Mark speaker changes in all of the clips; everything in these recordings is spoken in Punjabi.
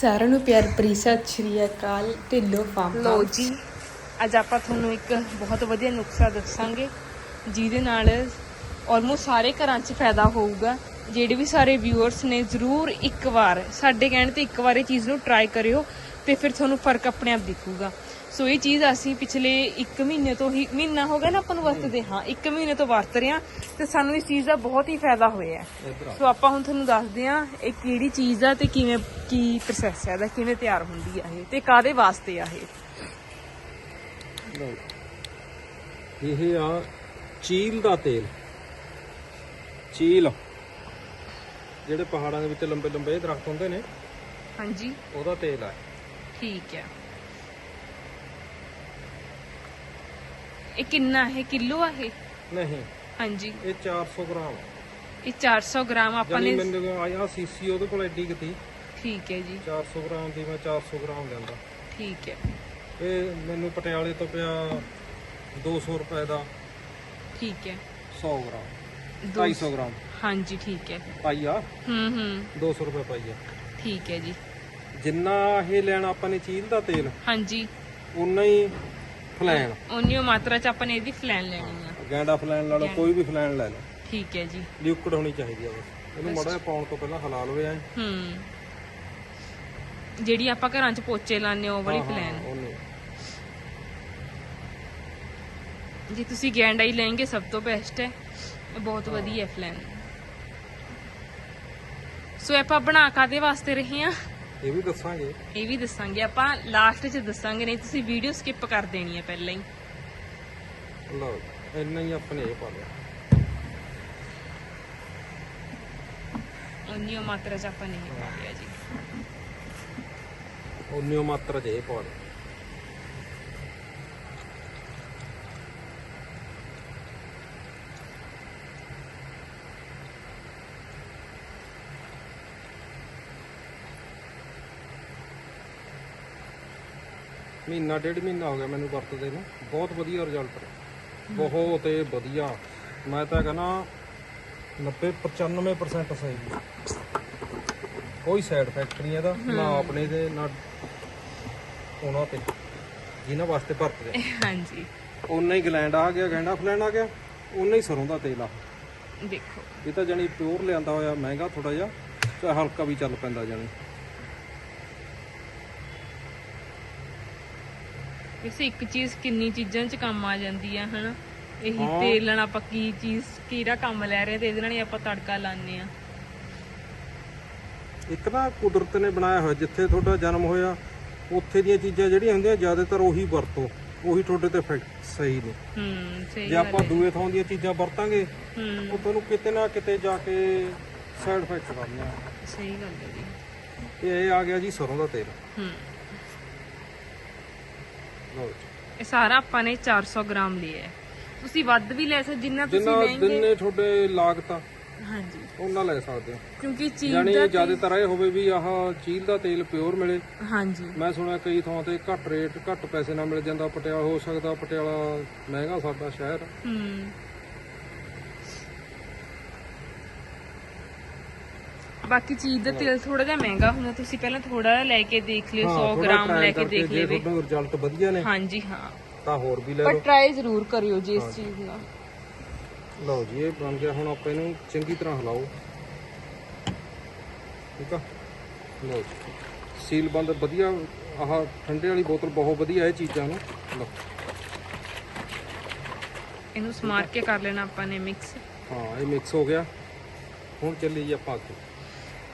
Speaker 1: ਸਾਰਿਆਂ ਨੂੰ ਪਿਆਰ ਭਰੀ ਸਤਿ ਸ਼੍ਰੀ ਅਕਾਲ, ਢਿੱਲੋਂ ਫਾਰਮ
Speaker 2: ਲੋ ਜੀ, ਅੱਜ ਆਪਾਂ ਤੁਹਾਨੂੰ ਇੱਕ ਬਹੁਤ ਵਧੀਆ ਨੁਸਖਾ ਦੱਸਾਂਗੇ, ਜਿਹਦੇ ਨਾਲ ਆਲਮੋਸਟ ਸਾਰੇ ਘਰਾਂ 'ਚ ਫਾਇਦਾ ਹੋਊਗਾ। ਜਿਹੜੇ ਵੀ ਸਾਰੇ ਵਿਊਅਰਸ ਨੇ, ਜ਼ਰੂਰ ਇੱਕ ਵਾਰ, ਸਾਡੇ ਕਹਿਣ ਤੇ ਇੱਕ ਵਾਰ ਇਹ ਚੀਜ਼ ਨੂੰ ਟਰਾਈ ਕਰਿਓ ਤੇ ਫਿਰ ਤੁਹਾਨੂੰ ਫ਼ਰਕ ਆਪਣੇ ਆਪ ਦਿਖੂਗਾ। ਸੋ ਇਹ ਚੀਜ਼ ਅਸੀਂ ਪਿਛਲੇ 1 ਮਹੀਨੇ ਤੋਂ ਹੀ ਮਹੀਨਾ ਹੋ ਗਿਆ ਨਾ ਆਪਾਂ ਨੂੰ ਵਰਤਦੇ ਹਾਂ। 1 ਮਹੀਨੇ ਤੋਂ ਵਰਤ ਰਹੇ ਹਾਂ ਤੇ ਸਾਨੂੰ ਇਸ ਚੀਜ਼ ਦਾ ਬਹੁਤ ਹੀ ਫਾਇਦਾ ਹੋਇਆ ਸੋ ਆਪਾਂ ਹੁਣ ਤੁਹਾਨੂੰ ਦੱਸਦੇ ਹਾਂ ਇਹ ਕਿਹੜੀ ਚੀਜ਼ ਆ ਤੇ ਕਿਵੇਂ ਕੀ ਪ੍ਰੋਸੈਸ ਹੈ ਇਹਦਾ ਕਿਵੇਂ ਤਿਆਰ ਹੁੰਦੀ ਆ ਇਹ ਤੇ ਕਾਦੇ ਵਾਸਤੇ ਆ ਇਹ।
Speaker 3: ਇਹ ਆ ਚੀਲ ਦਾ ਤੇਲ। ਚੀਲ। ਜਿਹੜੇ ਪਹਾੜਾਂ ਦੇ ਵਿੱਚ ਲੰਬੇ ਲੰਬੇ ਦਰਖਤ ਹੁੰਦੇ ਨੇ
Speaker 2: ਹਾਂਜੀ।
Speaker 3: ਉਹਦਾ ਤੇਲ ਆ।
Speaker 2: ਠੀਕ ਹੈ। ਇਹ ਕਿੰਨਾ ਹੈ? ਕਿਲੋ ਆ ਇਹ?
Speaker 3: ਨਹੀਂ।
Speaker 2: ਹਾਂਜੀ।
Speaker 3: ਇਹ 400 ਗ੍ਰਾਮ।
Speaker 2: ਇਹ 400 ਗ੍ਰਾਮ ਆਪਾਂ ਨੇ
Speaker 3: ਮੈਨੂੰ ਆਇਆ ਸੀਸੀ ਉਹਦੇ ਕੋਲ ਐਡੀ ਕਿਤੀ
Speaker 2: ਠੀਕ ਹੈ ਜੀ।
Speaker 3: 400 ਗ੍ਰਾਮ ਦੀ ਮੈਂ 400 ਗ੍ਰਾਮ ਲੈਂਦਾ।
Speaker 2: ਠੀਕ ਹੈ।
Speaker 3: ਇਹ ਮੈਨੂੰ ਪਟਿਆਲੇ ਤੋਂ ਪਿਆ 200 ਰੁਪਏ ਦਾ।
Speaker 2: ਠੀਕ ਹੈ।
Speaker 3: 100 ਗ੍ਰਾਮ।
Speaker 2: ਦੋ-
Speaker 3: 250 ਗ੍ਰਾਮ।
Speaker 2: ਹਾਂਜੀ ਠੀਕ ਹੈ।
Speaker 3: ਪਾਈਆ
Speaker 2: ਹੂੰ ਹੂੰ।
Speaker 3: 200 ਰੁਪਏ ਪਾਈਆ
Speaker 2: ਠੀਕ ਹੈ ਜੀ।
Speaker 3: ਜਿੰਨਾ ਇਹ ਲੈਣਾ ਆਪਾਂ ਨੇ ਚੀਲ ਦਾ ਤੇਲ
Speaker 2: ਹਾਂਜੀ।
Speaker 3: ਉਨਾ ਹੀ ਫਲੈਣ
Speaker 2: ਉਨੀਓ ਮਾਤਰਾ ਚ ਆਪਾਂ ਨੇ ਇਹਦੀ ਫਲੈਨ ਲੈਣੀ ਆ।
Speaker 3: ਗੈਂਡਾ ਫਲੈਣ ਲਾ ਲਓ ਕੋਈ ਵੀ ਫਲੈਣ ਲੈ ਲਓ।
Speaker 2: ਠੀਕ ਹੈ ਜੀ।
Speaker 3: ਲਿਕੁਇਡ ਹੋਣੀ ਚਾਹੀਦੀ ਆ ਬਸ। ਇਹਨੂੰ ਮੜਾ ਪਾਉਣ ਤੋਂ ਪਹਿਲਾਂ ਹਿਲਾ ਲਵੇ ਐ
Speaker 2: ਹੂੰ। ਜਿਹੜੀ ਆਪਾਂ ਘਰਾਂ ਚ ਪੋਚੇ ਹਾਂ ਉਹ ਵਾਲੀ ਫਲੈਨ। ਜੇ ਤੁਸੀਂ ਗੈਂਡਾ ਹੀ ਲੈਣਗੇ ਸਭ ਤੋਂ ਬੈਸਟ ਹੈ। ਬਹੁਤ ਵਧੀਆ ਫਲੈਨ। ਸੋ ਆਪਾਂ ਬਣਾ ਕਾਦੇ ਵਾਸਤੇ ਰਹੇ ਆ
Speaker 3: ਇਹ ਵੀ ਦੱਸਾਂਗੇ।
Speaker 2: ਇਹ ਵੀ ਦੱਸਾਂਗੇ। ਆਪਾਂ ਲਾਸਟ 'ਚ ਦੱਸਾਂਗੇ ਨਹੀਂ ਤੁਸੀਂ ਵੀਡੀਓ ਸਕਿਪ ਕਰ ਦੇਣੀ ਹੈ ਪਹਿਲਾਂ ਹੀ।
Speaker 3: ਲਓ ਇੰਨਾ ਹੀ ਆਪਣੇ ਇਹ ਪਾ ਲਿਆ।
Speaker 2: ਉਨੀਓ ਮਾਤਰਾ 'ਚ ਆਪਾਂ ਨਹੀਂ ਪਾ ਲਿਆ ਜੀ।
Speaker 3: ਉਨਿਓ ਮਾਤਰਾ ਚ ਇਹ ਪਾ ਲਿਆ। ਮਹੀਨਾ ਡੇਢ ਮਹੀਨਾ ਹੋ ਗਿਆ ਮੈਨੂੰ ਵਰਤਦੇ ਨੂੰ। ਬਹੁਤ ਵਧੀਆ ਰਿਜ਼ਲਟ ਬਹੁਤ ਹੀ ਵਧੀਆ। ਮੈਂ ਤਾਂ ਕਹਿੰਦਾ 90 95% ਸਹੀ। ਕੋਈ ਸਾਈਡ ਇਫੈਕਟ ਨਹੀਂ ਇਹਦਾ ਨਾ ਆਪਣੇ ਦੇ ਨਾ ਉਹਨਾਂ ਤੇ ਜਿਨ੍ਹਾਂ ਵਾਸਤੇ ਵਰਤਦੇ
Speaker 2: ਹਾਂਜੀ।
Speaker 3: ਉਨਾ ਹੀ ਗਲੈਂਡ ਆ ਗਿਆ ਗੈਂਡਾ ਫਲੈਂਡ ਆ ਗਿਆ ਉਨਾ ਹੀ ਸਰੋਂ ਦਾ ਤੇਲ ਆ।
Speaker 2: ਦੇਖੋ।
Speaker 3: ਇਹ ਤਾਂ ਜਾਨੀ ਪਿਓਰ ਲਿਆਂਦਾ ਹੋਇਆ ਮਹਿੰਗਾ ਥੋੜਾ ਜਿਹਾ ਤੇ ਹਲਕਾ ਵੀ ਚੱਲ ਪੈਂਦਾ ਜਾਨੀ
Speaker 2: ਵੈਸੇ ਇੱਕ ਚੀਜ਼ ਕਿੰਨੀ ਚੀਜ਼ਾਂ 'ਚ ਕੰਮ ਆ ਜਾਂਦੀ ਆ ਹਨਾ? ਇਹੀ
Speaker 3: ਹਾਂ।
Speaker 2: ਤੇਲ ਨਾਲ ਆਪਾਂ ਕੀ ਚੀਜ਼ ਕਿਹੜਾ ਕੰਮ ਲੈ ਰਹੇ ਆ ਤੇ ਇਹਦੇ ਨਾਲ ਹੀ ਆਪਾਂ ਤੜਕਾ ਲਾਉਂਦੇ ਆ।
Speaker 3: ਇੱਕ ਨਾ ਕੁਦਰਤ ਨੇ ਬਣਾਇਆ ਹੋਇਆ ਜਿੱਥੇ ਤੁਹਾਡਾ ਜਨਮ ਹੋਇਆ ਉੱਥੇ ਦੀਆਂ ਚੀਜ਼ਾਂ ਜਿਹੜੀਆਂ ਹੁੰਦੀਆਂ ਜ਼ਿਆਦਾਤਰ ਉਹੀ ਵਰਤੋ ਉਹੀ ਤੁਹਾਡੇ ਤੇ ਇਫੈਕਟ ਸਹੀ ਨੇ।
Speaker 2: ਹੂੰ ਸਹੀ
Speaker 3: ਜੇ
Speaker 2: ਗੱਲ
Speaker 3: ਆਪਾਂ
Speaker 2: ਹੈ।
Speaker 3: ਦੂਏ ਥਾਂ ਦੀਆਂ ਚੀਜ਼ਾਂ ਵਰਤਾਂਗੇ
Speaker 2: ਹੂੰ।
Speaker 3: ਉਹ ਤੁਹਾਨੂੰ ਕਿਤੇ ਨਾ ਕਿਤੇ ਜਾ ਕੇ ਸਾਈਡ ਇਫੈਕਟ ਕਰਨੀਆਂ
Speaker 2: ਸਹੀ ਗੱਲ ਹੈ ਜੀ।
Speaker 3: ਇਹ ਆ ਗਿਆ ਜੀ ਸਰੋਂ ਦਾ ਤੇਲ।
Speaker 2: ਹੂੰ। ਇਹ ਸਾਰਾ ਆਪਾਂ ਨੇ 400 ਗ੍ਰਾਮ ਲਿਆ ਹੈ। ਤੁਸੀਂ ਵੱਧ ਵੀ ਲੈ ਸਕਦੇ ਜਿੰਨਾ ਤੁਸੀਂ
Speaker 3: ਜਿੰਨਾ ਦਿਨੇ ਤੁਹਾਡੇ ਲਾਗਤ
Speaker 2: ਹਾਂਜੀ।
Speaker 3: ਉਹਨਾਂ ਲੈ ਸਕਦੇ ਹੋ।
Speaker 2: ਕਿਉਂਕਿ ਚੀਜ਼
Speaker 3: ਯਾਨੀ
Speaker 2: ਦਾ
Speaker 3: ਜ਼ਿਆਦਾਤਰ ਇਹ ਹੋਵੇ ਵੀ ਆਹ ਚੀਲ ਦਾ ਤੇਲ ਪਿਓਰ ਮਿਲੇ।
Speaker 2: ਹਾਂਜੀ।
Speaker 3: ਮੈਂ ਸੁਣਿਆ ਕਈ ਥਾਂ ਤੇ ਘੱਟ ਰੇਟ ਘੱਟ ਪੈਸੇ ਨਾਲ ਮਿਲ ਜਾਂਦਾ ਪਟਿਆਲਾ ਹੋ ਸਕਦਾ ਪਟਿਆਲਾ ਮਹਿੰਗਾ ਸਾਡਾ ਸ਼ਹਿਰ।
Speaker 2: ਹੂੰ। ਬਾਕੀ ਚੀਜ਼ ਦਾ ਤੇਲ ਥੋੜਾ ਜਿਹਾ ਮਹਿੰਗਾ ਹੁੰਦਾ ਤੁਸੀਂ ਪਹਿਲਾਂ ਥੋੜਾ ਜਿਹਾ ਲੈ ਕੇ ਦੇਖ ਲਿਓ 100
Speaker 3: ਥੋੜ੍ਹਾ
Speaker 2: ਗ੍ਰਾਮ ਲੈ ਕੇ ਦੇਖ
Speaker 3: ਜੇ
Speaker 2: ਲਿਓ
Speaker 3: ਰਿਜ਼ਲਟ ਵਧੀਆ ਨੇ
Speaker 2: ਹਾਂਜੀ ਹਾਂ।
Speaker 3: ਤਾਂ ਹੋਰ ਵੀ ਲੈ
Speaker 2: ਪਰ
Speaker 3: ਲਓ।
Speaker 2: ਟਰਾਈ ਜ਼ਰੂਰ ਕਰਿਓ ਜੀ ਇਸ ਚੀਜ਼ ਨਾਲ
Speaker 3: ਲਓ ਜੀ ਇਹ ਬਣ ਗਿਆ ਹੁਣ ਆਪਾਂ ਇਹਨੂੰ ਚੰਗੀ ਤਰ੍ਹਾਂ ਹਿਲਾਓ। ਠੀਕ ਆ? ਲਓ ਜੀ। ਸੀਲ ਬੰਦ ਵਧੀਆ ਆਹ ਠੰਡੇ ਵਾਲੀ ਬੋਤਲ ਬਹੁਤ ਵਧੀਆ ਇਹ ਚੀਜ਼ਾਂ ਨੂੰ। ਲਓ।
Speaker 2: ਇਹਨੂੰ ਸਮਾਰ ਕੇ ਕਰ ਲੈਣਾ ਆਪਾਂ ਨੇ ਮਿਕਸ
Speaker 3: ਹਾਂ ਇਹ ਮਿਕਸ ਹੋ ਗਿਆ। ਹੁਣ ਚੱਲੀ ਜੀ ਆਪਾਂ ਅੱਗੇ।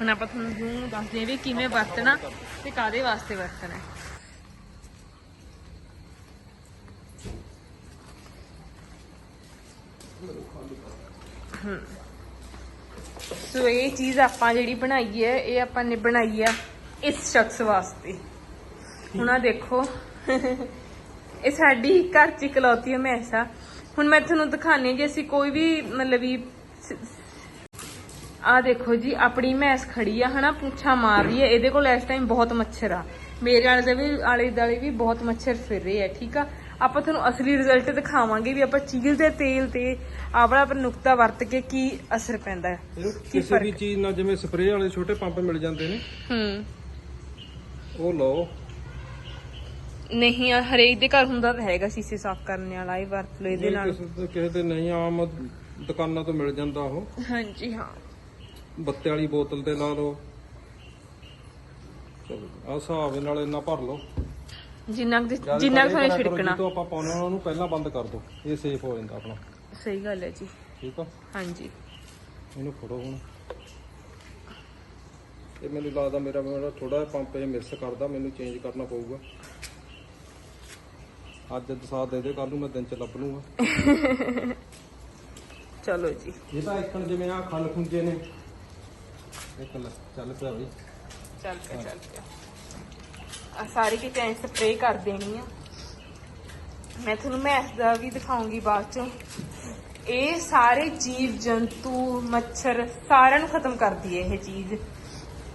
Speaker 2: ਹੁਣ ਆਪਾਂ ਤੁਹਾਨੂੰ ਦੱਸਦੇ ਹਾਂ ਵੀ ਕਿਵੇਂ ਵਰਤਣਾ ਤੇ ਕਾਦੇ ਵਾਸਤੇ ਵਰਤਣਾ ਸੋ ਇਹ ਚੀਜ਼ ਆਪਾਂ ਜਿਹੜੀ ਬਣਾਈ ਹੈ, ਇਹ ਆਪਾਂ ਨੇ ਬਣਾਈ ਆ ਇਸ ਸ਼ਖਸ ਵਾਸਤੇ। ਹੁਣ ਆ ਦੇਖੋ। ਇਹ ਸਾਡੀ ਘਰ ਚ ਇਕਲੌਤੀ ਹਮੇਸ਼ਾ। ਹੁਣ ਮੈਂ ਤੁਹਾਨੂੰ ਦਿਖਾਣੀ ਜੇ ਅਸੀਂ ਕੋਈ ਵੀ ਮਤਲਬ ਵੀ ਆ ਦੇਖੋ ਜੀ ਆਪਣੀ ਮੈਸ ਖੜੀ ਆ ਹਨਾ? ਪੁੱਛਾ ਮਾਰ ਰਹੀ ਹੈ ਇਹਦੇ ਕੋਲ ਇਸ ਟਾਈਮ ਬਹੁਤ ਮੱਛਰ ਆ। ਮੇਰੇ ਵਾਲੇ ਦੇ ਵੀ ਆਲੇ ਦਾਲੇ ਵੀ ਬਹੁਤ ਮੱਛਰ ਫਿਰ ਰਹੇ ਆ ਠੀਕ ਆ? ਆਪਾਂ ਤੁਹਾਨੂੰ ਅਸਲੀ ਰਿਜ਼ਲਟ ਦਿਖਾਵਾਂਗੇ ਵੀ ਆਪਾਂ ਚੀਲ ਦੇ ਤੇਲ ਤੇ ਆਵਲਾ ਪਰ ਨੁਕਤਾ ਵਰਤ ਕੇ ਕੀ ਅਸਰ ਪੈਂਦਾ ਹੈ।
Speaker 3: ਕਿਸੇ ਵੀ ਚੀਜ਼ ਨਾਲ ਜਿਵੇਂ ਸਪਰੇਅ ਵਾਲੇ ਛੋਟੇ ਪੰਪ ਮਿਲ ਜਾਂਦੇ ਨੇ।
Speaker 2: ਹੂੰ।
Speaker 3: ਉਹ ਲਓ।
Speaker 2: ਨਹੀਂ ਹਰੇਕ ਦੇ ਘਰ ਹੁੰਦਾ ਤਾਂ ਹੈਗਾ ਸ਼ੀਸ਼ੇ ਸਾਫ਼ ਕਰਨ ਵਾਲਾ ਇਹ ਵਰਤ ਲਓ ਇਹਦੇ ਨਾਲ।
Speaker 3: ਕਿਸੇ ਦੇ ਨਹੀਂ ਆਮ ਦੁਕਾਨਾਂ ਤੋਂ ਮਿਲ ਜਾਂਦਾ ਉਹ।
Speaker 2: ਹਾਂਜੀ ਹਾਂ।
Speaker 3: ਬੱਤੇ ਵਾਲੀ ਬੋਤਲ ਤੇ ਲਾ ਲਓ। ਚਲੋ ਆ ਹਿਸਾਬ ਦੇ ਨਾਲ ਇੰਨਾ ਭਰ ਲਓ।
Speaker 2: ਜਿੰਨਾ ਕੁ ਜਿੰਨਾ ਕੁ ਤੁਹਾਨੂੰ ਛਿੜਕਣਾ।
Speaker 3: ਜਦੋਂ ਆਪਾਂ ਪਾਉਣਾ ਉਹਨੂੰ ਪਹਿਲਾਂ ਬੰਦ ਕਰ ਦਿਓ। ਇਹ ਸੇਫ ਹੋ ਜਾਂਦਾ ਆਪਣਾ।
Speaker 2: ਸਹੀ ਗੱਲ ਹੈ ਜੀ।
Speaker 3: ਠੀਕ ਆ?
Speaker 2: ਹਾਂਜੀ।
Speaker 3: ਇਹਨੂੰ ਫੜੋ ਹੁਣ। ਇਹ ਮੈਨੂੰ ਲੱਗਦਾ ਮੇਰਾ ਮੇਰਾ ਥੋੜਾ ਜਿਹਾ ਪੰਪ ਇਹ ਮਿਸ ਕਰਦਾ ਮੈਨੂੰ ਚੇਂਜ ਕਰਨਾ ਪਊਗਾ। ਅੱਜ ਦਸਾਤ ਦੇ ਦੇ ਕੱਲ ਨੂੰ ਮੈਂ ਦਿਨ ਚ ਲੱਭ ਲੂੰਗਾ
Speaker 2: ਚਲੋ ਜੀ।
Speaker 3: ਇਹ ਤਾਂ ਇੱਕਣ ਜਿਵੇਂ ਆ ਖਲ ਖੁੰਜੇ ਨੇ ਇੱਕ ਲੈ ਚੱਲ ਪਿਆ ਬਈ
Speaker 2: ਚੱਲ ਪਿਆ ਚੱਲ ਪਿਆ। ਆ ਸਾਰੀ ਕਿ ਟੈਂਕ ਸਪਰੇ ਕਰ ਦੇਣੀ ਆ। ਮੈਂ ਤੁਹਾਨੂੰ ਮੈਥ ਦਾ ਵੀ ਦਿਖਾਉਂਗੀ ਬਾਅਦ ਚੋਂ। ਇਹ ਸਾਰੇ ਜੀਵ ਜੰਤੂ ਮੱਛਰ ਸਾਰਿਆਂ ਨੂੰ ਖਤਮ ਕਰਦੀ ਹੈ ਇਹ ਚੀਜ਼।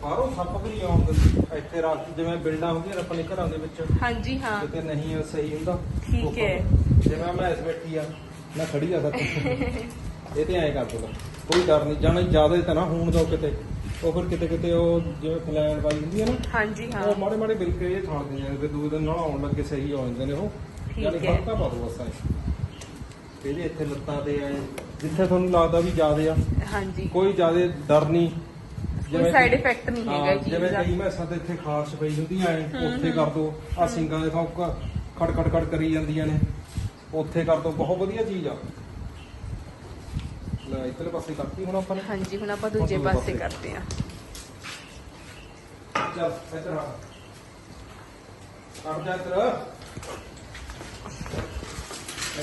Speaker 3: ਬਾਹਰੋਂ ਸੱਪ ਵੀ ਨਹੀਂ ਆਉਣ ਦਿੰਦੀ ਇੱਥੇ ਰਾਤ ਜਿਵੇਂ ਬਿਲਡਾਂ ਹੁੰਦੀਆਂ ਨੇ ਆਪਣੇ ਘਰਾਂ ਦੇ ਵਿੱਚ।
Speaker 2: ਹਾਂਜੀ ਹਾਂ।
Speaker 3: ਕਿਤੇ ਨਹੀਂ ਉਹ ਸਹੀ ਹੁੰਦਾ।
Speaker 2: ਠੀਕ ਹੈ।
Speaker 3: ਜਿਵੇਂ ਮੈਂ ਇਸ ਬੈਠੀ ਆ ਮੈਂ ਖੜੀ ਆ ਸੱਚ ਇਹ ਤੇ ਐਂ ਕਰ ਦੋ ਕੋਈ ਡਰ ਨਹੀਂ। ਜਾਣਾ ਜ਼ਿਆਦਾ ਤਾਂ ਨਾ ਹੋਣ ਦੋ ਕਿਤੇ। ਉਹ ਫਿਰ ਕਿਤੇ ਕਿਤੇ ਉਹ ਜਿਵੇਂ ਫਲੈਨ ਵਾਲੀ ਹੁੰਦੀ ਹੈ ਨਾ
Speaker 2: ਹਾਂਜੀ ਹਾਂ।
Speaker 3: ਉਹ ਮਾੜੇ ਮਾੜੇ ਬਿਲਕੇ ਇਹ ਦਿੰਦੇ ਨੇ ਫਿਰ ਦੂਜੇ ਦਿਨ ਨਾਲ ਆਉਣ ਲੱਗੇ ਸਹੀ ਹੋ ਜਾਂਦੇ ਨੇ ਉਹ।
Speaker 2: ਠੀਕ
Speaker 3: ਯਾਨੀ
Speaker 2: ਹੈ।
Speaker 3: ਫਰਕਾ ਪਾ ਦੋ ਬਸ ਐਂ। ਇਹਦੇ ਇੱਥੇ ਲੱਤਾਂ ਤੇ ਐ ਜਿੱਥੇ ਤੁਹਾਨੂੰ ਲੱਗਦਾ ਵੀ ਜ਼ਿਆਦੇ ਆ
Speaker 2: ਹਾਂਜੀ।
Speaker 3: ਕੋਈ ਜ਼ਿਆਦੇ ਡਰ ਨਹੀਂ।
Speaker 2: ਕੋਈ ਸਾਈਡ ਇਫੈਕਟ ਨਹੀਂ ਹੈਗਾ
Speaker 3: ਹਾਂ,
Speaker 2: ਇਹ ਚੀਜ਼
Speaker 3: ਜਿਵੇਂ
Speaker 2: ਦਾ
Speaker 3: ਕਈ ਮੈਸਾਂ ਤੇ ਇੱਥੇ ਖਾਰਸ਼ ਪਈ ਹੁੰਦੀ ਐ ਉੱਥੇ ਕਰ ਦੋ। ਆ ਸਿੰਗਾਂ ਦੇ ਖੌਕ ਖੜ ਖੜ ਖੜ ਕਰੀ ਜਾਂਦੀਆਂ ਨੇ। ਉੱਥੇ ਕਰ ਦੋ ਬਹੁਤ ਵਧੀਆ ਚੀਜ਼ ਆ। ਲੈ ਇੱਧਰਲੇ ਪਾਸੇ ਕਰਤੀ ਹੁਣ ਆਪਾਂ ਨੇ?
Speaker 2: ਹਾਂਜੀ ਹੁਣ ਆਪਾਂ ਦੂਜੇ ਪਾਸੇ। ਕਰਦੇ ਆ
Speaker 3: ਚੱਲ ਇੱਧਰ ਆ। ਅੜ ਜਾ ਇੱਧਰ।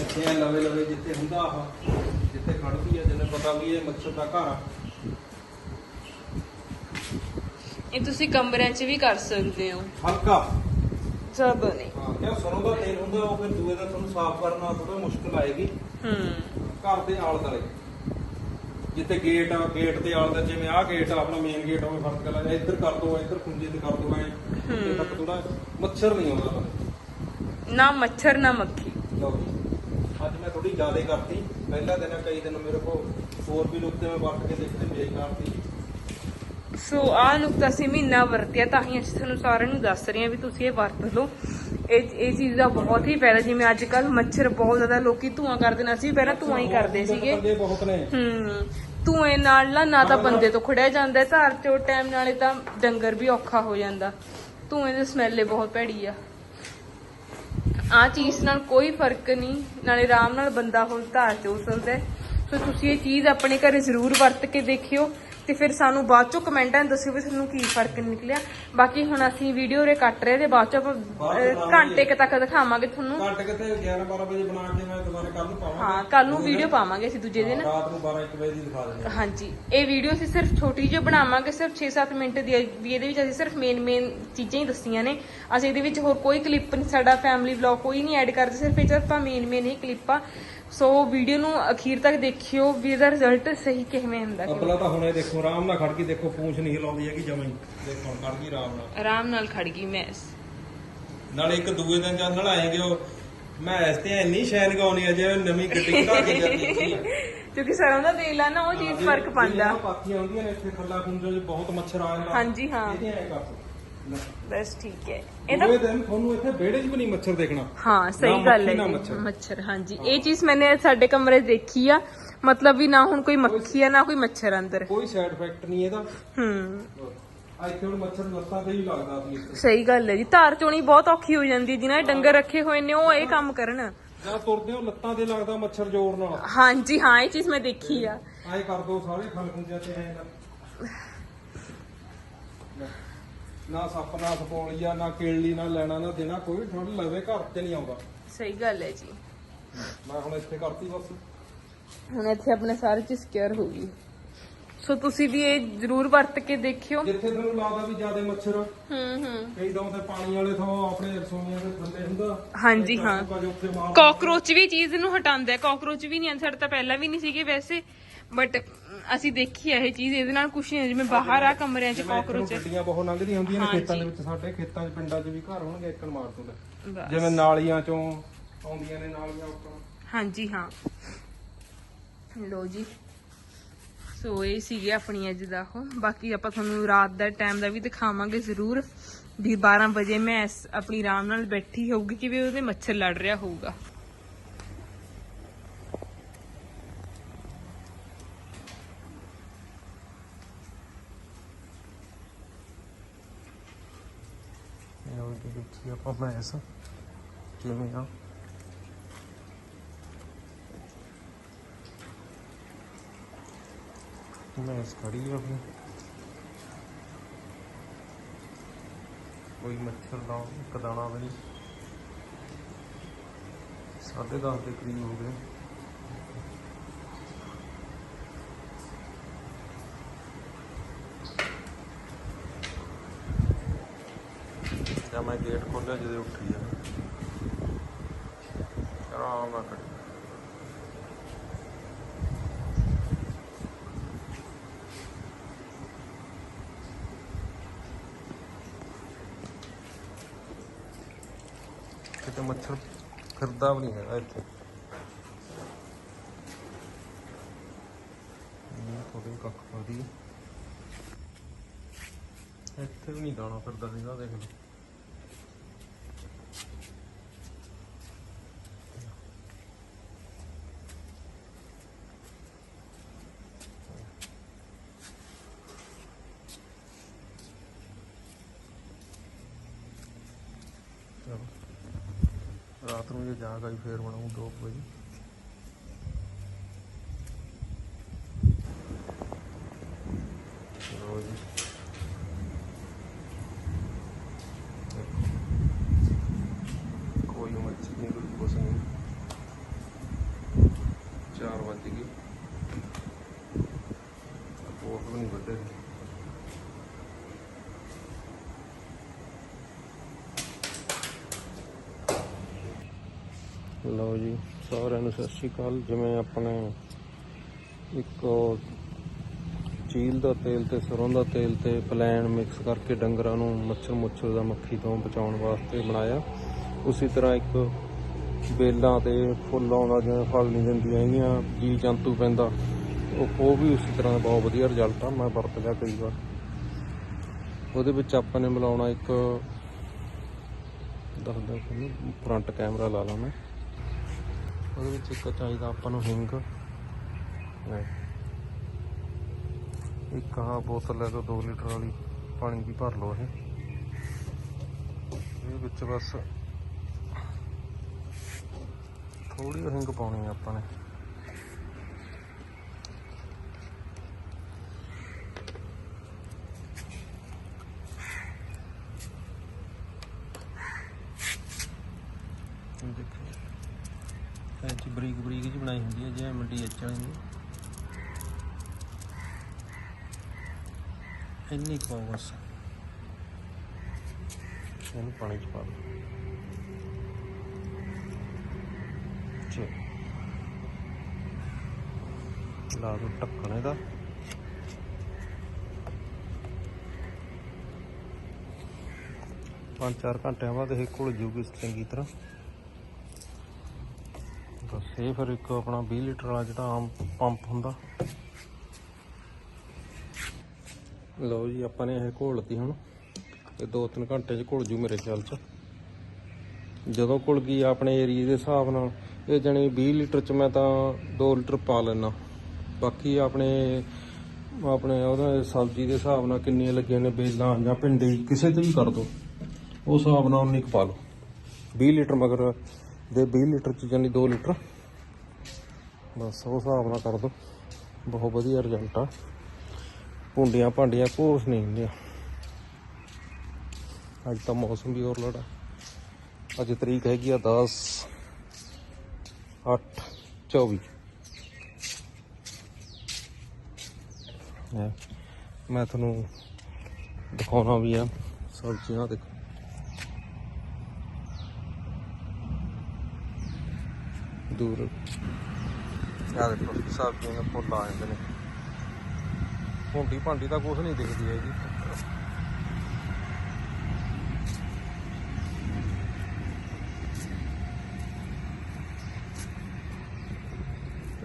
Speaker 3: ਇੱਥੇ ਆ ਲਵੇ ਲਵੇ ਜਿੱਥੇ ਹੁੰਦਾ ਆਹ ਜਿੱਥੇ ਖੜਦੀ ਆ ਜਿਹਨੇ ਪਤਾ ਵੀ ਇਹ ਮੱਛਰ ਦਾ ਘਰ ਆ।
Speaker 2: ਇਹ ਤੁਸੀਂ ਕਮਰਿਆਂ 'ਚ ਵੀ ਕਰ ਸਕਦੇ ਹੋ।
Speaker 3: ਹਲਕਾ।
Speaker 2: ਸਭ ਨਹੀਂ
Speaker 3: ਹਾਂ ਕਿਉਂ ਸਰੋਂ ਦਾ ਤੇਲ ਹੁੰਦਾ ਉਹ ਫਿਰ ਦੂਏ ਦਾ ਤੁਹਾਨੂੰ ਸਾਫ਼ ਕਰਨਾ ਥੋੜਾ ਮੁਸ਼ਕਲ ਆਏਗੀ।
Speaker 2: ਹੂੰ।
Speaker 3: ਘਰ ਦੇ ਆਲੇ ਦੁਆਲੇ। ਜਿੱਥੇ ਗੇਟ ਆ ਗੇਟ ਦੇ ਆਲੇ ਦਾ ਜਿਵੇਂ ਆਹ ਗੇਟ ਆ ਆਪਣਾ ਮੇਨ ਗੇਟ ਹੋਵੇ ਫ਼ਰਕ ਲਾ ਇੱਧਰ ਕਰ ਦੋ ਇੱਧਰ ਖੁੰਝੇ ਤੇ ਕਰ ਦੋ ਐ। ਤੱਕ ਥੋੜਾ ਮੱਛਰ ਨਹੀਂ ਆਉਂਦਾ।
Speaker 2: ਨਾ ਮੱਛਰ ਨਾ ਮੱਖੀ।
Speaker 3: ਲਓ ਜੀ। ਅੱਜ ਮੈਂ ਥੋੜੀ ਜ਼ਿਆਦਾ ਕਰਤੀ। ਪਹਿਲਾ ਦਿਨ ਕਈ ਦਿਨ ਮੇਰੇ ਕੋਲ ਹੋਰ ਵੀ ਲੋਕ ਤੇ ਮੈਂ ਵਰਤ ਕੇ ਦੇਖਦੇ ਮੇਰੀ ਕਰਤੀ।
Speaker 2: ਸੋ ਆਹ ਨੁਕਤਾ ਸੀ ਮਹੀਨਾ ਵਰਤਿਆ ਤਾਂ ਹੀ ਅਸੀਂ ਤੁਹਾਨੂੰ ਸਾਰਿਆਂ ਨੂੰ ਦੱਸ ਰਹੇ ਹਾਂ ਵੀ ਤੁਸੀਂ ਇਹ ਵਰਤ ਲਓ। ਇਹ ਇਹ ਚੀਜ਼ ਦਾ ਬਹੁਤ ਹੀ ਫਾਇਦਾ ਜਿਵੇਂ ਅੱਜ ਕੱਲ ਮੱਛਰ ਬਹੁਤ ਜ਼ਿਆਦਾ ਲੋਕੀ ਧੂਆਂ ਕਰਦੇ ਨੇ। ਅਸੀਂ ਪਹਿਲਾਂ ਧੂਆਂ ਹੀ ਕਰਦੇ ਸੀਗੇ।
Speaker 3: ਬਹੁਤ ਨੇ।
Speaker 2: ਹੂੰ। ਧੂਏ ਨਾਲ ਨਾ ਨਾ ਤਾਂ ਬੰਦੇ ਤੋਂ ਖੜਿਆ ਜਾਂਦਾ ਹੈ ਧਾਰ ਚੋ ਟਾਈਮ ਨਾਲੇ ਤਾਂ ਡੰਗਰ ਵੀ ਔਖਾ ਹੋ ਜਾਂਦਾ। ਧੂਏ ਦੀ ਸਮੈਲ ਬਹੁਤ ਭੈੜੀ ਆ। ਆ ਚੀਜ਼ ਨਾਲ ਕੋਈ ਫ਼ਰਕ ਨਹੀਂ, ਨਾਲੇ ਆਰਾਮ ਨਾਲ ਬੰਦਾ ਹੁਣ ਧਾਰ ਚੋ ਸਕਦਾ ਸੋ ਤੁਸੀਂ ਇਹ ਚੀਜ਼ ਆਪਣੇ ਘਰੇ ਜ਼ਰੂਰ ਵਰਤ ਕੇ ਦੇਖਿਓ। ਤੇ ਫਿਰ ਸਾਨੂੰ ਬਾਅਦ ਚੋਂ ਕਮੈਂਟਾਂ ਦੱਸਿਓ ਵੀ ਤੁਹਾਨੂੰ ਕੀ ਫ਼ਰਕ ਨਿਕਲਿਆ। ਬਾਕੀ ਹੁਣ ਅਸੀਂ ਵੀਡੀਓ ਰੇ ਕੱਟ ਰਹੇ ਤੇ ਬਾਅਦ ਚ ਆਪਾਂ ਘੰਟੇ ਕੁ ਤੱਕ ਦਿਖਾਵਾਂਗੇ ਤੁਹਾਨੂੰ।
Speaker 3: ਘੰਟੇ ਕਿਤੇ 11 12 ਵਜੇ ਬਣਾ ਕੇ ਮੈਂ ਦੁਬਾਰਾ ਕੱਲ ਨੂੰ ਪਾਵਾਂਗਾ।
Speaker 2: ਹਾਂ ਕੱਲ ਨੂੰ ਵੀਡੀਓ ਪਾਵਾਂਗੇ ਅਸੀਂ ਦੂਜੇ ਦਿਨ।
Speaker 3: ਰਾਤ ਨੂੰ 12 1 ਵਜੇ ਦੀ ਦਿਖਾ ਦਿੰਦੇ
Speaker 2: ਹਾਂਜੀ ਇਹ ਵੀਡੀਓ ਅਸੀਂ ਸਿਰਫ ਛੋਟੀ ਜਿਹੀ ਬਣਾਵਾਂਗੇ ਸਿਰਫ 6-7 ਮਿੰਟ ਦੀ ਵੀ ਇਹਦੇ ਵਿੱਚ ਅਸੀਂ ਸਿਰਫ ਮੇਨ ਮੇਨ ਚੀਜ਼ਾਂ ਹੀ ਦੱਸੀਆਂ ਨੇ। ਅਸੀਂ ਇਹਦੇ ਵਿੱਚ ਹੋਰ ਕੋਈ ਕਲਿੱਪ ਨਹੀਂ ਸਾਡਾ ਫੈਮਿਲੀ ਵਲੌਗ ਕੋਈ ਨਹੀਂ ਐਡ ਕਰਦੇ ਸਿਰਫ ਇਹ 'ਚ ਆਪਾਂ ਮੇਨ ਮੇਨ ਹੀ ਕਲਿੱਪ ਆ। ਸੋ ਵੀਡੀਓ ਨੂੰ ਅਖੀਰ ਤੱਕ ਦੇਖਿਓ ਵੀ ਇਹਦਾ ਰਿਜ਼ਲਟ ਸਹੀ ਕਿਵੇਂ ਹੁੰਦਾ
Speaker 3: ਅਬਲਾ ਤਾਂ ਹੁਣੇ ਦੇਖੋ ਆਰਾਮ ਨਾਲ ਖੜ ਕੇ ਦੇਖੋ ਪੂੰਛ ਨਹੀਂ ਹਿਲਾਉਂਦੀ ਹੈਗੀ ਜਮਾਂ ਹੀ। ਦੇਖੋ ਖੜ ਗਈ ਆਰਾਮ ਨਾਲ।
Speaker 2: ਆਰਾਮ ਨਾਲ ਖੜ ਗਈ ਮੈਂ।
Speaker 3: ਨਾਲੇ ਇੱਕ ਦੂਏ ਦਿਨ ਜਦ ਨਲਾਏਗੇ ਉਹ ਮੈਂ ਇਸ ਤੇ ਇੰਨੀ ਸ਼ੈਨ ਗਾਉਣੀ ਆ ਜਿਵੇਂ ਨਵੀਂ ਗੱਡੀ ਕਢਾ ਕੇ ਜਾਂਦੀ ਆ।
Speaker 2: ਕਿਉਂਕਿ ਸਰੋਂ ਦਾ ਤੇਲ ਆ ਨਾ ਉਹ ਚੀਜ਼ ਫ਼ਰਕ ਪਾਉਂਦਾ।
Speaker 3: ਪਾਥੀਆਂ ਹੁੰਦੀਆਂ ਨੇ ਇੱਥੇ ਖੱਲਾ ਖੁੰਝੇ 'ਚ ਬਹੁਤ ਮੱਛਰ ਆ ਜਾਂਦਾ।
Speaker 2: ਹਾਂਜੀ, ਹਾਂ।
Speaker 3: ਇਹਦੀਆਂ ਐ ਕਰ।
Speaker 2: ਬਸ ਠੀਕ ਹੈ। ਇਹਦਾ
Speaker 3: ਦੂਏ ਦਿਨ ਤੁਹਾਨੂੰ ਇੱਥੇ ਵਿਹੜੇ 'ਚ ਵੀ ਨਹੀਂ ਮੱਛਰ ਦੇਖਣਾ।
Speaker 2: ਹਾਂ ਸਹੀ ਗੱਲ ਹੈ ਜੀ।
Speaker 3: ਮੱਛਰ।
Speaker 2: ਹਾਂਜੀ। ਇਹ ਚੀਜ਼ ਮੈंने ਸਾਡੇ ਕਮਰੇ 'ਚ ਦੇਖੀ ਆ। ਮਤਲਬ ਵੀ ਨਾ ਹੁਣ ਕੋਈ ਮੱਖੀ ਆ ਨਾ ਕੋਈ ਮੱਛਰ ਅੰਦਰ।
Speaker 3: ਕੋਈ ਸਾਈਡ ਇਫੈਕਟ ਨਹੀਂ ਇਹਦਾ।
Speaker 2: ਹੂੰ।
Speaker 3: ਆ ਇੱਥੇ ਹੁਣ ਮੱਛਰ ਲੱਤਾਂ ਤੇ ਹੀ ਲੱਗਦਾ ਸੀ ਇੱਥੇ।
Speaker 2: ਸਹੀ ਗੱਲ ਹੈ ਜੀ। ਧਾਰ ਚੋਣੀ ਬਹੁਤ ਔਖੀ ਹੋ ਜਾਂਦੀ ਜਿਨ੍ਹਾਂ ਨੇ। ਡੰਗਰ ਰੱਖੇ ਹੋਏ ਨੇ ਉਹ ਇਹ ਕੰਮ ਕਰਨ।
Speaker 3: ਜਦ ਤੁਰਦੇ ਹੋ ਲੱਤਾਂ ਤੇ ਲੱਗਦਾ ਮੱਛਰ ਜ਼ੋਰ ਨਾਲ।
Speaker 2: ਹਾਂਜੀ ਹਾਂ ਇਹ ਚੀਜ਼ ਮੈਂ ਦੇਖੀ ਆ।
Speaker 3: ਐਂ ਕਰ ਦੋ ਸਾਰੇ ਖਲ ਖੁੰਝਿਆ ਤੇ ਐਂ ਨਾ ਨਾ ਸੱਪ ਨਾ ਸਪੋਲੀਆ ਨਾ ਕੀੜੀ ਨਾ ਲੈਣਾ ਨਾ ਦੇਣਾ ਕੋਈ ਠੰਡ ਲਵੇ ਘਰ ਤੇ ਨਹੀਂ ਆਉਂਦਾ।
Speaker 2: ਸਹੀ ਗੱਲ ਹੈ ਜੀ।
Speaker 3: ਮੈਂ ਹੁਣ ਇੱਥੇ ਕਰਤੀ ਬਸ।
Speaker 2: ਹੁਣ ਇੱਥੇ ਆਪਣੇ ਸਾਰੇ ਚੀਜ਼ ਕੇਅਰ ਹੋ ਗਈ। ਸੋ ਤੁਸੀਂ ਵੀ ਇਹ ਜ਼ਰੂਰ ਵਰਤ ਕੇ ਦੇਖਿਓ।
Speaker 3: ਜਿੱਥੇ ਤੁਹਾਨੂੰ ਲੱਗਦਾ ਵੀ ਜ਼ਿਆਦਾ ਮੱਛਰ
Speaker 2: ਹੂੰ ਹੂੰ।
Speaker 3: ਕਈ ਤਾਂ ਉੱਥੇ ਪਾਣੀ ਵਾਲੇ ਥਾਂ ਆਪਣੇ ਰਸੋਈਆਂ ਦੇ ਥੱਲੇ ਹੁੰਦਾ।
Speaker 2: ਹਾਂਜੀ ਹਾਂ। ਕਾਕਰੋਚ ਵੀ ਚੀਜ਼ ਨੂੰ ਹਟਾਉਂਦਾ ਹੈ। ਕਾਕਰੋਚ ਵੀ ਨਹੀਂ ਸਾਡੇ ਤਾਂ ਪਹਿਲਾਂ ਵੀ ਨਹੀਂ ਸੀਗੇ ਵੈਸੇ। ਬਟ ਅਸੀਂ ਦੇਖੀ ਇਹ ਚੀਜ਼ ਇਹਦੇ ਨਾਲ ਕੁਛ ਨਹੀਂ ਜਿਵੇਂ ਬਾਹਰ ਆ ਕਮਰਿਆਂ 'ਚ ਕਾਕਰੋਚ
Speaker 3: ਗੱਡੀਆਂ ਬਹੁਤ ਲੰਘਦੀਆਂ ਹੁੰਦੀਆਂ ਨੇ। ਖੇਤਾਂ ਦੇ ਵਿੱਚ ਸਾਡੇ ਖੇਤਾਂ 'ਚ ਪਿੰਡਾਂ 'ਚ ਵੀ ਘਰ ਹੋਣਗੇ ਇੱਕਣ ਮਾਰ
Speaker 2: ਬਸ।
Speaker 3: ਜਿਵੇਂ ਨਾਲੀਆਂ 'ਚੋਂ ਆਉਂਦੀਆਂ ਨੇ ਨਾਲੀਆਂ ਉੱਪਰ।
Speaker 2: ਹਾਂਜੀ ਹਾਂ। ਲੋ ਜੀ। ਸੋ ਇਹ ਸੀਗੇ ਆਪਣੀ ਅੱਜ ਦਾ ਉਹ। ਬਾਕੀ ਆਪਾਂ ਤੁਹਾਨੂੰ ਰਾਤ ਦਾ ਟਾਈਮ ਦਾ ਵੀ ਦਿਖਾਵਾਂਗੇ ਜ਼ਰੂਰ ਵੀ 12 ਵਜੇ ਮੈਂ ਇਸ- ਆਪਣੀ ਆਰਾਮ ਨਾਲ ਬੈਠੀ ਹੋਊਗੀ ਕਿ ਵੀ ਉਹਦੇ ਮੱਛਰ ਲੜ ਰਿਹਾ ਹੋਊਗਾ
Speaker 3: ਇਹ ਉਹ ਜਿਹੜੀ ਦੇਖੀ ਆਪਾਂ ਕਿਵੇਂ ਆ? ਮੈਸ ਖੜੀ ਆ ਆਪਣੀ ਕੋਈ ਮੱਛਰ ਦਾ ਇੱਕ ਵੀ। ਨਹੀਂ ਸਾਢੇ ਦਸ ਦੇ ਕਰੀਬ ਹੋ ਗਏ ਜਾਂ ਮੈਂ ਜਦੋਂ ਉੱਠੀ ਆ। ਆਰਾਮ ਨਾਲ ਖੜੀ। ਕਿਤੇ ਮੱਛਰ ਫਿਰਦਾ ਵੀ ਨਹੀਂ ਹੈਗਾ ਇੱਥੇ। ਇਹ ਕੱਖ ਪਾਦੀ ਇੱਥੇ ਵੀ ਨਹੀਂ ਦਾਣਾ ਫਿਰਦਾ ਸੀਗਾ, ਦੇਖ ਲਓ। ਚਲੋ। ਰਾਤ ਨੂੰ ਜੇ ਜਾਗ ਆਈ ਫੇਰ ਬਣਾਉਂ 2 ਵਜੇ ਚਲੋ ਜੀ ਦੇਖੋ। ਕੋਈ ਮੱਛੀ ਨਹੀਂ ਕੋਈ ਕੁਛ ਨਹੀਂ 4 ਵਜ ਗਏ ਕੋਟ ਵੀ ਨਹੀਂ ਵੱਡੇ ਲਓ ਜੀ, ਸਾਰਿਆਂ ਨੂੰ ਸਤਿ ਸ਼੍ਰੀ ਅਕਾਲ। ਜਿਵੇਂ ਆਪਣੇ ਇੱਕ ਉਹ ਚੀਲ ਦਾ ਤੇਲ ਤੇ ਸਰੋਂ ਦਾ ਤੇਲ ਤੇ ਪਲੈਨ ਮਿਕਸ ਕਰਕੇ ਡੰਗਰਾਂ ਨੂੰ ਮੱਛਰ ਮੁੱਛਰ ਦਾ ਮੱਖੀ ਤੋਂ ਬਚਾਉਣ ਵਾਸਤੇ ਬਣਾਇਆ। ਉਸੇ ਤਰ੍ਹਾਂ ਇੱਕ ਬੇਲਾਂ ਤੇ ਫੁੱਲ ਆਉਂਦਾ, ਜਿਵੇਂ ਫਲ ਨਹੀਂ ਦਿੰਦੀਆਂ ਹੈਗੀਆਂ ਜੀ ਜੰਤੂ ਪੈਂਦਾ। ਉਹ ਉਹ ਵੀ ਉਸੇ ਤਰ੍ਹਾਂ ਦਾ ਬਹੁਤ ਵਧੀਆ ਰਿਜ਼ਲਟ ਆ, ਮੈਂ ਵਰਤ ਲਿਆ ਕਈ ਵਾਰ। ਉਹਦੇ ਵਿੱਚ ਆਪਾਂ ਨੇ ਮਿਲਾਉਣਾ ਇੱਕ ਦੱਸਦਾ ਤੁਹਾਨੂੰ ਫਰੰਟ ਕੈਮਰਾ ਲਾ ਲਾ ਮੈਂ। ਉਹਦੇ ਵਿੱਚ ਇੱਕ ਚਾਹੀਦਾ ਆਪਾਂ ਨੂੰ ਹਿੰਗ। ਲੈ। ਇੱਕ ਆਹ ਬੋਤਲ ਲੈ ਲਓ 2 ਲੀਟਰ ਵਾਲੀ ਪਾਣੀ ਦੀ ਭਰ ਲਓ ਇਹ। ਇਹ ਵਿੱਚ ਬਸ ਥੋੜੀ ਹਿੰਗ ਪਾਉਣੀ ਆ ਆਪਾਂ ਨੇ ਇਹ ਦੇਖੋ ਇਹ ਚ ਬਰੀਕ ਬਰੀਕ ਜਿਹੀ ਬਣਾਈ ਹੁੰਦੀ ਹੈ ਜਿਵੇਂ ਇੰਨੀ ਕੁ ਬਸ ਇਹਨੂੰ ਪਾਣੀ ਚ ਪਾ ਦਿਓ ਚਲੋ ਲਾ ਦੋ ਢੱਕਣ ਇਹਦਾ ਪੰਜ ਚਾਰ ਘੰਟਿਆਂ ਬਾਅਦ ਇਹ ਘੁਲ ਜੂਗੀ ਚੰਗੀ ਤਰ੍ਹਾਂ ਇਹ ਫਿਰ ਇੱਕ ਆਪਣਾ 20 ਲੀਟਰ ਵਾਲਾ ਜਿਹੜਾ ਆਮ ਪੰਪ ਹੁੰਦਾ। ਲਓ ਜੀ, ਆਪਾਂ ਨੇ ਇਹ ਘੋਲਤੀ ਹੁਣ। ਇਹ 2-3 ਘੰਟੇ ਚ ਘੁਲ ਜੂ ਮੇਰੇ ਖਿਆਲ ਚ। ਜਦੋਂ ਘੁਲ ਗਈ ਆਪਣੇ ਏਰੀਏ ਦੇ ਹਿਸਾਬ ਨਾਲ, ਇਹ ਜਣੀ 20 ਲੀਟਰ ਚ ਮੈਂ ਤਾਂ 2 ਲੀਟਰ ਪਾ ਲੈਣਾ ਬਾਕੀ ਆਪਣੇ ਆਪਣੇ ਉਹਦਾ ਸਬਜ਼ੀ ਦੇ ਹਿਸਾਬ ਨਾਲ ਕਿੰਨੀਆਂ ਲੱਗੀਆਂ ਨੇ ਬੇਲਾਂ ਜਾਂ ਭਿੰਡੀ, ਕਿਸੇ ਤੇ ਵੀ ਕਰ ਦੋ। ਉਸ ਹਿਸਾਬ ਨਾਲ ਉਨੀ ਕੁ ਪਾ ਲਓ। 20 ਲੀਟਰ ਮਗਰ, ਦੇ 20 ਲੀਟਰ ਚ ਜਾਨੀ 2 ਲੀਟਰ। ਬਸ ਉਹ ਹਿਸਾਬ ਨਾਲ ਕਰ ਦੋ। ਬਹੁਤ ਵਧੀਆ ਰਿਜ਼ਲਟ ਆ। ਭੁੰਡੀਆਂ ਭਾਂਡੀਆਂ ਕੋਸ ਨਹੀਂ ਹੁੰਦੀਆਂ। ਅੱਜ ਤਾਂ ਮੌਸਮ ਵੀ ਹੋਰ ਲੜਾ। ਅੱਜ ਤਰੀਕ ਹੈਗੀ ਆ 10 8 24 ਹੈ। ਮੈਂ ਤੁਹਾਨੂੰ ਦਿਖਾਉਣਾ ਵੀ ਆ ਸਬਜ਼ੀਆਂ ਦੇਖੋ ਦੂਰ ਆ ਦੇਖੋ ਸਬਜ਼ੀਆਂ ਦੇ ਫੁੱਲ ਆ ਜਾਂਦੇ ਨੇ। ਭੁੰਡੀ ਭਾਂਡੀ ਤਾਂ ਕੁਝ ਨਹੀਂ ਦਿਖਦੀ ਹੈਗੀ।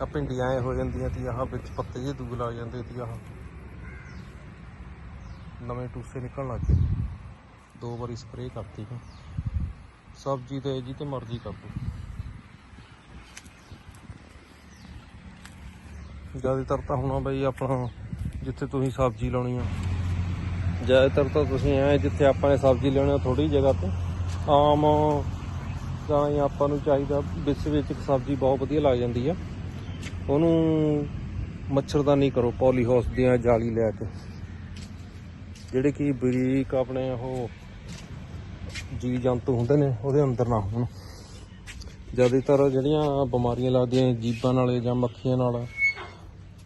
Speaker 3: ਆ ਭਿੰਡੀਆਂ ਐ ਹੋ ਜਾਂਦੀਆਂ ਤੀ ਆਹ ਵਿੱਚ ਪੱਤੇ ਜਿਹੇ ਦੂਗ ਲੱਗ ਜਾਂਦੇ ਤੀ ਆਹ ਨਵੇਂ ਟੂਸੇ ਨਿਕਲਣ ਲੱਗ ਗਏ। ਦੋ ਵਾਰੀ ਸਪਰੇਅ ਕਰਤੀ ਹੈ ਸਬਜ਼ੀ ਤੇ ਜੀ ਤੇ ਮਰਜ਼ੀ ਕਰ। ਦੋ ਜ਼ਿਆਦਾਤਰ ਤਾਂ ਹੋਣਾ ਬਈ ਆਪਣਾ ਜਿੱਥੇ ਤੁਸੀਂ ਸਬਜ਼ੀ ਲਾਉਣੀ ਆ। ਜ਼ਿਆਦਾਤਰ ਤਾਂ ਤੁਸੀਂ ਐ ਜਿੱਥੇ ਆਪਾਂ ਨੇ ਸਬਜ਼ੀ ਲਾਉਣੀ ਆ ਥੋੜੀ ਜਗ੍ਹਾ ਤੇ। ਆਮ ਤਾਂ ਹੀ ਆਪਾਂ ਨੂੰ ਚਾਹੀਦਾ ਵਿੱਚ ਵਿੱਚ ਇੱਕ ਸਬਜ਼ੀ ਬਹੁਤ ਵਧੀਆ ਲੱਗ ਜਾਂਦੀ ਆ। ਉਹਨੂੰ ਮੱਛਰਦਾਨੀ ਕਰੋ ਪੋਲੀ ਹਾਊਸ ਦੀਆਂ ਜਾਲੀ ਲੈ ਕੇ। ਜਿਹੜੇ ਕਿ ਬਰੀਕ ਆਪਣੇ ਉਹ ਜੀਵ ਜੰਤੂ ਹੁੰਦੇ ਨੇ, ਉਹਦੇ ਅੰਦਰ ਨਾ ਹੋਣ। ਜ਼ਿਆਦਾਤਰ ਜਿਹੜੀਆਂ ਬਿਮਾਰੀਆਂ ਲੱਗਦੀਆਂ ਜੀਬਾਂ ਨਾਲ ਜਾਂ ਮੱਖੀਆਂ ਨਾਲ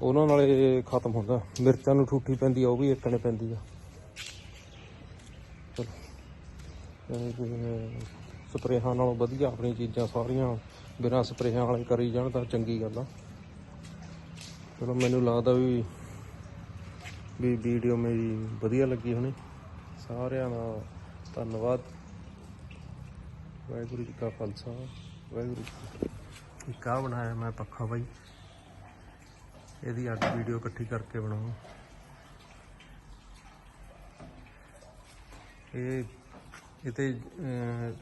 Speaker 3: ਉਹਨਾਂ ਨਾਲ ਇਹ ਖਤਮ ਹੁੰਦਾ। ਮਿਰਚਾਂ ਨੂੰ ਠੂਠੀ ਪੈਂਦੀ ਆ, ਉਹ ਵੀ ਇੱਕਣੇ ਪੈਂਦੀ ਆ। ਚਲੋ। ਸਪਰੇਹਾਂ ਨਾਲੋਂ ਵਧੀਆ ਆਪਣੀ ਚੀਜ਼ਾਂ ਸਾਰੀਆਂ, ਬਿਨਾਂ ਸਪਰੇਹਾਂ ਵਾਲੇ ਕਰੀ ਜਾਣ ਤਾਂ ਚੰਗੀ ਗੱਲ ਆ। ਚਲੋ, ਮੈਨੂੰ ਲੱਗਦਾ ਵੀ ਵੀ ਵੀਡੀਓ ਮੇਰੀ ਵਧੀਆ ਲੱਗੀ ਹੋਣੀ। ਸਾਰਿਆਂ ਦਾ ਧੰਨਵਾਦ। ਵਾਹਿਗੁਰੂ ਜੀ ਕਾ ਖਾਲਸਾ। ਵਾਹਿਗੁਰੂ ਜੀ ਕੀ ਫਤਿਹ। ਬਣਾਇਆ ਮੈਂ ਪੱਖਾ ਬਾਈ। ਇਹਦੀ ਅੱਡ ਵੀਡੀਓ ਇਕੱਠੀ ਕਰਕੇ ਬਣਾਉਂ। ਇਹ ਇਹ ਤੇ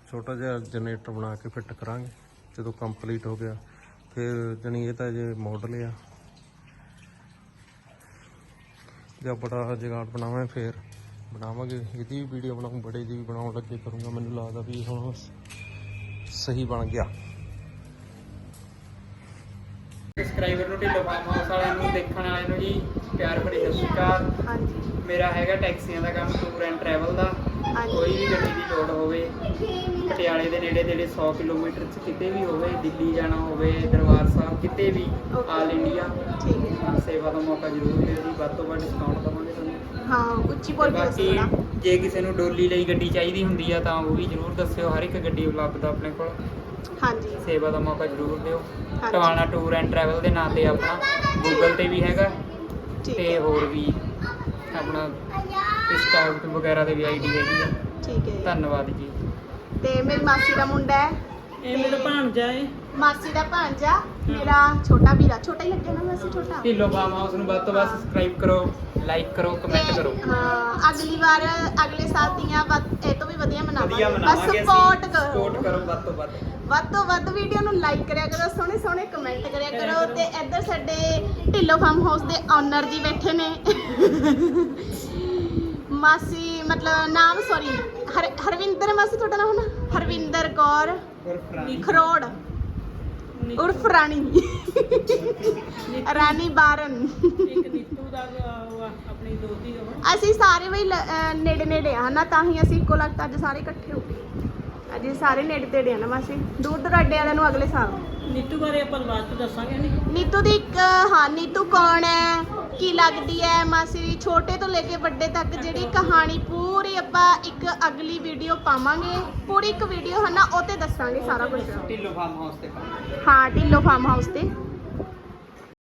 Speaker 3: ਛੋਟਾ ਜਿਹਾ ਜਨਰੇਟਰ ਬਣਾ ਕੇ ਫਿੱਟ ਕਰਾਂਗੇ। ਜਦੋਂ ਕੰਪਲੀਟ ਹੋ ਗਿਆ, ਫਿਰ ਜਣੀ ਇਹ ਤਾਂ ਜੇ ਮਾਡਲ ਆ। ਜਾਂ ਬੜਾ ਜਗਾੜ ਬਣਾਵਾਂ ਫਿਰ ਬਣਾਵਾਂਗੇ। ਇਹਦੀ ਵੀ ਵੀਡੀਓ ਬਣਾਉਂ, ਬੜੇ ਦੀ ਵੀ ਬਣਾਉਣ ਲੱਗੇ ਕਰੂੰਗਾ। ਮੈਨੂੰ ਲੱਗਦਾ ਵੀ ਹੁਣ ਸਹੀ ਬਣ ਗਿਆ।
Speaker 4: ਨੂੰ ਢਿੱਲੋਂ ਫਾਰਮ ਹਾਊਸ ਵਾਲਿਆਂ ਨੂੰ ਦੇਖਣ ਵਾਲਿਆਂ ਨੂੰ ਜੀ ਪਿਆਰ ਭਰੀ ਸਤਿ ਸ਼੍ਰੀ ਅਕਾਲ।
Speaker 5: ਹਾਂਜੀ।
Speaker 4: ਮੇਰਾ ਹੈਗਾ ਟੈਕਸੀਆਂ ਦਾ ਕੰਮ ਟੂਰ ਐਂਡ ਟਰੈਵਲ ਦਾ।
Speaker 5: ਹਾਂਜੀ।
Speaker 4: ਕੋਈ ਵੀ ਗੱਡੀ ਦੀ ਲੋੜ ਹੋਵੇ ਪਟਿਆਲੇ ਦੇ ਨੇੜੇ ਤੇੜੇ 100 ਕਿਲੋਮੀਟਰ ਚ ਕਿਤੇ ਵੀ ਹੋਵੇ ਦਿੱਲੀ ਜਾਣਾ ਹੋਵੇ ਦਰਬਾਰ ਸਾਹਿਬ ਕਿਤੇ ਵੀ
Speaker 5: Okay.
Speaker 4: All India.
Speaker 5: ਠੀਕ ਹੈ।
Speaker 4: ਸੇਵਾ ਦਾ ਮੌਕਾ ਜ਼ਰੂਰ ਦਿਓ ਜੀ ਵੱਧ ਤੋਂ ਵੱਧ ਡਿਸਕਾਊਂਟ ਦਵਾਂਗੇ ਤੁਹਾਨੂੰ।
Speaker 5: ਹਾਂ ਉੱਚੀ ਬੋਲ ਕੇ
Speaker 4: ਬਾਕੀ ਜੇ ਕਿਸੇ ਨੂੰ ਡੋਲੀ ਲਈ ਗੱਡੀ ਚਾਹੀਦੀ ਹੁੰਦੀ ਆ ਤਾਂ ਉਹ ਵੀ ਜ਼ਰੂਰ ਦੱਸਿਓ ਹਰ ਇੱਕ ਗੱਡੀ ਉਪਲਬਧ ਆ ਆਪਣੇ ਕੋਲ।
Speaker 5: ਹਾਂਜੀ।
Speaker 4: ਸੇਵਾ ਦਾ ਮੌਕਾ ਜ਼ਰੂਰ ਦਿਓ।
Speaker 5: ਹਾਂਜੀ।
Speaker 4: ਟਵਾਣਾ ਟੂਰ ਐਂਡ ਟਰੈਵਲ ਦੇ ਨਾਂ ਤੇ ਆਪਣਾ ਗੂਗਲ ਤੇ ਵੀ ਹੈਗਾ।
Speaker 5: ਠੀਕ
Speaker 4: ਤੇ
Speaker 5: ਹੈ।
Speaker 4: ਹੋਰ ਵੀ ਆਪਣਾ ਇੰਸਟਾ ਵਗੈਰਾ ਦੇ ਵੀ ਆਈਡੀ ਹੈਗੀ ਆ।
Speaker 5: ਠੀਕ ਹੈ
Speaker 4: ਧੰਨਵਾਦ ਜੀ।
Speaker 5: ਤੇ ਮੇਰੀ ਮਾਸੀ ਦਾ ਮੁੰਡਾ ਹੈ।
Speaker 1: ਇਹ ਮੇਰਾ ਭਾਣਜਾ ਏ
Speaker 5: ਮਾਸੀ ਦਾ ਭਾਂਜਾ ਮੇਰਾ ਛੋਟਾ ਵੀਰਾ। ਛੋਟਾ ਹੀ ਲੱਗਿਆ ਨਾ ਵੈਸੇ ਛੋਟਾ?
Speaker 4: ਢਿੱਲੋਂ ਫਾਰਮ ਹਾਊਸ ਨੂੰ ਵੱਧ ਤੋਂ ਵੱਧ ਸਬਸਕ੍ਰਾਈਬ ਕਰੋ ਲਾਈਕ ਕਰੋ ਕਮੈਂਟ ਕਰੋ।
Speaker 5: ਹਾਂ ਅਗਲੀ ਵਾਰ ਅਗਲੇ ਸਾਲ ਦੀਆਂ ਵੱਧ- ਇਹ ਤੋਂ ਵੀ ਵਧੀਆ ਮਨਾਵਾਂਗੇ। ਬਸ
Speaker 4: ਮਨਾਵਾਂਗੇ
Speaker 5: ਸਪੋਰਟ
Speaker 4: ਸਪੋਰਟ
Speaker 5: ਕਰੋ।
Speaker 4: ਕਰੋ ਵੱਧ ਤੋਂ ਵੱਧ।
Speaker 5: ਵੱਧ ਤੋਂ ਵੱਧ ਵੀਡੀਓ ਨੂੰ ਲਾਈਕ ਕਰਿਆ ਕਰੋ ਸੋਹਣੇ ਸੋਹਣੇ ਕਮੈਂਟ ਕਰਿਆ ਕਰੋ ਤੇ ਇੱਧਰ ਸਾਡੇ ਢਿੱਲੋ ਫਾਰਮ ਹਾਊਸ ਦੇ ਓਨਰ ਜੀ ਬੈਠੇ ਨੇ। ਮਾਸੀ ਮਤਲਬ ਨਾਮ ਸੌਰੀ ਹਰ ਹਰਵਿੰਦਰ ਮਾਸੀ ਤੁਹਾਡਾ ਨਾਮ ਹੈ ਹਰਵਿੰਦਰ ਕੌਰ ਖਰੋੜ। ਉਰਫ ਰਾਣੀ। ਰਾਣੀ ਬਾਰਨ।
Speaker 1: ਇੱਕ ਨੀਤੂ ਦਾ ਉਹ ਆ, ਆਪਣੀ ਦੋਤੀ ਦਾ
Speaker 5: ਅਸੀਂ ਸਾਰੇ ਲ- ਅਹ ਨੇੜੇ ਨੇੜੇ ਆ ਨਾ ਤਾਂ ਹੀ ਅਸੀਂ ਇੱਕੋ ਲਗਤ ਅੱਜ ਸਾਰੇ ਇਕੱਠੇ ਹੋ ਗਏ। ਅੱਜ ਸਾਰੇ ਨੇੜੇ ਤੇੜੇ ਆ ਨਾ ਮਾਸੀ। ਦੂਰ ਦਰਾਡੇ ਵਾਲਿਆਂ ਨੂੰ ਅਗਲੇ ਸਾਲ।
Speaker 1: ਨੀਤੂ ਬਾਰੇ ਆਪਾਂ ਬਾਅਦ ਚ ਦੱਸਾਂਗੇ ਨਹੀਂ
Speaker 5: ਨੀਤੂ ਦੀ ਇੱਕ ਹਾਂ ਨੀਤੂ ਕੌਣ ਹੈ? ਕੀ ਲੱਗਦੀ ਹੈ ਮਾਸੀ ਦੀ ਛੋਟੇ ਤੋਂ ਲੈ ਕੇ ਵੱਡੇ ਤੱਕ ਜਿਹੜੀ ਕਹਾਣੀ ਪੂਰੀ ਆਪਾਂ ਇੱਕ ਅਗਲੀ ਵੀਡੀਓ ਪਾਵਾਂਗੇ। ਪੂਰੀ ਇੱਕ ਵੀਡੀਓ ਹੈ ਨਾ ਉਹ ਤੇ ਦੱਸਾਂਗੇ ਸਾਰਾ ਕੁਝ।
Speaker 4: ਢਿੱਲੋਂ ਫਾਰਮ ਹਾਊਸ ਤੇ।
Speaker 5: ਹਾਂ ਢਿੱਲੋ ਫਾਰਮ ਹਾਊਸ ਤੇ।